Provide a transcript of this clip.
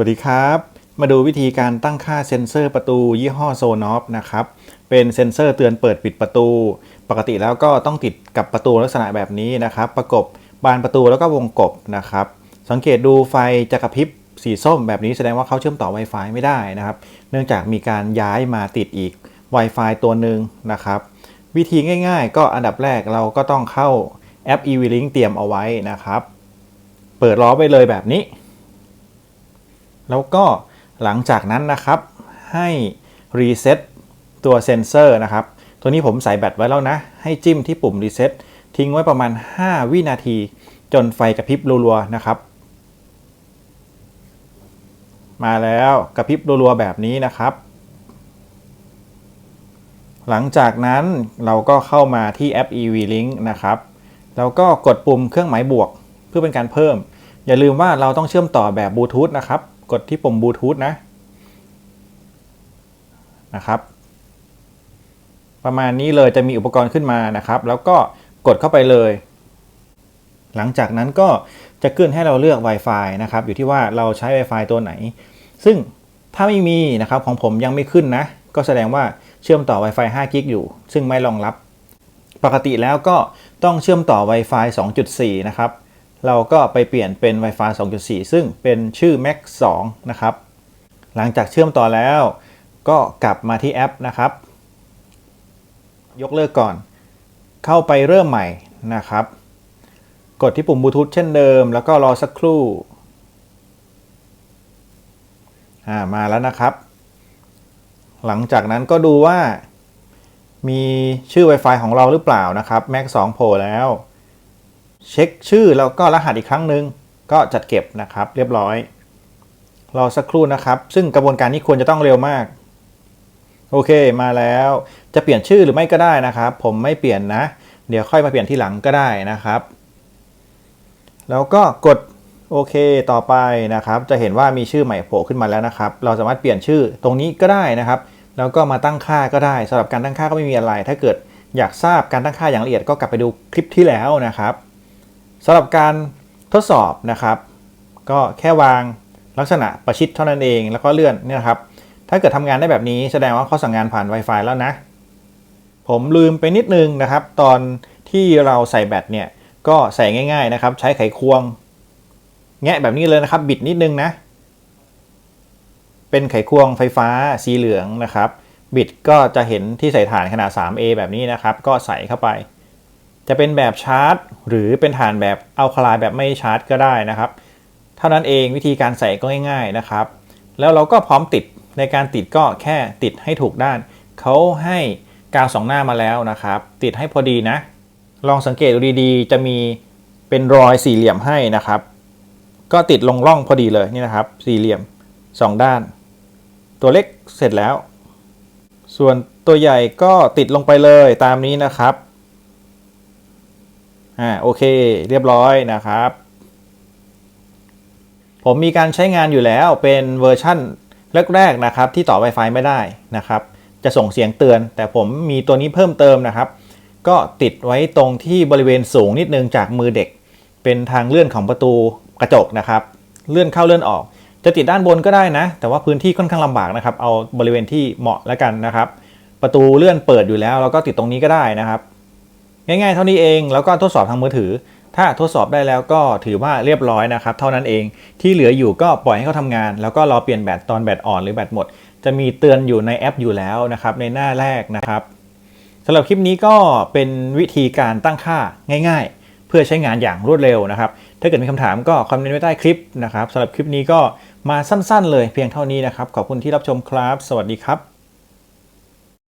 วัสดีครับ มาดูวิธีการตั้งค่าเซ็นเซอร์ประตูยี่ห้อโซนอฟนะครับ เป็นเซ็นเซอร์เตือนเปิดปิดประตู ปกติแล้วก็ต้องติดกับประตูลักษณะแบบนี้นะครับ ประกบบานประตูแล้วก็วงกบนะครับ สังเกตดูไฟจะกระพริบสีส้มแบบนี้แสดงว่าเขาเชื่อมต่อ Wi-Fi ไม่ได้นะครับ เนื่องจากมีการย้ายมาติดอีก Wi-Fi ตัวหนึ่งนะครับ วิธีง่าย ๆ ก็อันดับแรกเราก็ต้องเข้าแอป eVlink เตรียมเอาไว้นะครับ เปิดล้อไปเลยแบบนี้ แล้วก็หลังจากนั้นนะครับให้รีเซ็ตตัวเซนเซอร์นะครับ ตัวนี้ผมใส่แบตไว้แล้วนะ ให้จิ้มที่ปุ่มรีเซ็ตทิ้งไว้ประมาณ 5 วินาที จนไฟกระพริบรัวๆนะครับ มาแล้วกระพริบรัวๆแบบนี้นะครับ หลังจากนั้นเราก็เข้ามาที่แอป eVlink นะครับแล้วก็กดปุ่มเครื่องหมายบวกเพื่อเป็นการเพิ่ม อย่าลืมว่าเราต้องเชื่อมต่อแบบบลูทูธนะครับ กดที่ปุ่มบลูทูธนะนะครับ ประมาณนี้เลยจะมีอุปกรณ์ขึ้นมานะครับ แล้วก็กดเข้าไปเลย หลังจากนั้นก็จะขึ้นให้เราเลือก Wi-Fi นะครับ อยู่ที่ว่าเราใช้ Wi-Fi ตัวไหน ซึ่งถ้าไม่มีนะครับของผมยังไม่ขึ้นนะ ก็แสดงว่าเชื่อมต่อ Wi-Fi 5กิกอยู่ ซึ่งไม่รองรับ ปกติแล้วก็ต้องเชื่อมต่อ Wi-Fi 2.4 นะครับ เราก็ไปเปลี่ยนเป็น Wi-Fi 2.4 ซึ่งเป็นชื่อ Max 2 นะครับ หลังจากเชื่อมต่อแล้ว ก็กลับมาที่แอปนะครับ ยกเลิกก่อน เข้าไปเริ่มใหม่นะครับ กดที่ปุ่มบลูทูธเช่นเดิม แล้วก็รอสักครู่ามาแล้วนะครับ หลังจากนั้นก็ดูว่า มีชื่อ Wi-Fi ของเราหรือเปล่านะครับ Max 2 Pro แล้ว เช็คชื่อแล้วก็รหัสอีกครั้งหนึ่งก็จัดเก็บนะครับ เรียบร้อย รอสักครู่นะครับ ซึ่งกระบวนการนี้ควรจะต้องเร็วมาก โอเคมาแล้ว จะเปลี่ยนชื่อหรือไม่ก็ได้นะครับ ผมไม่เปลี่ยนนะ เดี๋ยวค่อยมาเปลี่ยนที่หลังก็ได้นะครับ แล้วก็กดโอเค ต่อไปนะครับ จะเห็นว่ามีชื่อใหม่โผล่ขึ้นมาแล้วนะครับ เราสามารถเปลี่ยนชื่อตรงนี้ก็ได้นะครับ แล้วก็มาตั้งค่าก็ได้สำหรับการตั้งค่าก็ไม่มีอะไร ถ้าเกิดอยากทราบการตั้งค่าอย่างละเอียดก็กลับไปดูคลิปที่แล้วนะครับ สำหรับการทดสอบนะครับ ก็แค่วางลักษณะประชิดเท่านั้นเองแล้วก็เลื่อนเนี่ยครับ ถ้าเกิดทำงานได้แบบนี้แสดงว่าเขาสั่งงานผ่าน Wi-Fi แล้วนะ ผมลืมไปนิดนึงนะครับ ตอนที่เราใส่แบตเนี่ยก็ใส่ง่าย ๆนะครับ ใช้ไขควง แงะแบบนี้เลยนะครับ บิดนิดนึงนะ เป็นไขควงไฟฟ้าสีเหลืองนะครับ บิดก็จะเห็นที่ใส่ฐานขนาด 3A แบบนี้นะครับ ก็ใส่เข้าไป จะเป็นแบบชาร์จ หรือเป็นฐานแบบเอาคลายแบบไม่ชาร์จก็ได้นะครับ เท่านั้นเองวิธีการใส่ก็ง่าย ๆนะครับ แล้วเราก็พร้อมติดในการติดก็แค่ติดให้ถูกด้าน เขาให้กาวสองหน้ามาแล้วนะครับ ติดให้พอดีนะ ลองสังเกตดูดีๆ จะมีเป็นรอยสี่เหลี่ยมให้นะครับ ก็ติดลงร่องพอดีเลยนี่นะครับ สี่เหลี่ยมสองด้าน ตัวเล็กเสร็จแล้ว ส่วนตัวใหญ่ก็ติดลงไปเลยตามนี้นะครับ อ่าโอเค เรียบร้อยนะครับ ผมมีการใช้งานอยู่แล้วเป็นเวอร์ชั่นแรกๆนะครับ ที่ต่อ Wi-Fi ไม่ได้นะครับ จะส่งเสียงเตือน แต่ผมมีตัวนี้เพิ่มเติมนะครับ ก็ติดไว้ตรงที่บริเวณสูงนิดนึงจากมือเด็ก เป็นทางเลื่อนของประตูกระจกนะครับ เลื่อนเข้าเลื่อนออก จะติดด้านบนก็ได้นะ แต่ว่าพื้นที่ค่อนข้างลำบากนะครับ เอาบริเวณที่เหมาะแล้วกันนะครับ ประตูเลื่อนเปิดอยู่แล้วแล้วก็ติดตรงนี้ก็ได้นะครับ ง่ายๆเท่านี้เองแล้วก็ทดสอบทางมือถือ ถ้าทดสอบได้แล้วก็ถือว่าเรียบร้อยนะครับ เท่านั้นเองที่เหลืออยู่ก็ปล่อยให้เขาทำงาน แล้วก็รอเปลี่ยนแบตตอนแบตอ่อนหรือแบตหมด จะมีเตือนอยู่ในแอปอยู่แล้วนะครับในหน้าแรกนะครับสำหรับคลิปนี้ก็เป็นวิธีการตั้งค่าง่าย ๆ เพื่อใช้งานอย่างรวดเร็วนะครับถ้าเกิดมีคำถามก็คอมเมนต์ไว้ใต้คลิปนะครับสำหรับคลิปนี้ก็มาสั้นๆ เลยเพียงเท่านี้นะครับขอบคุณที่รับชมครับ สวัสดีครับ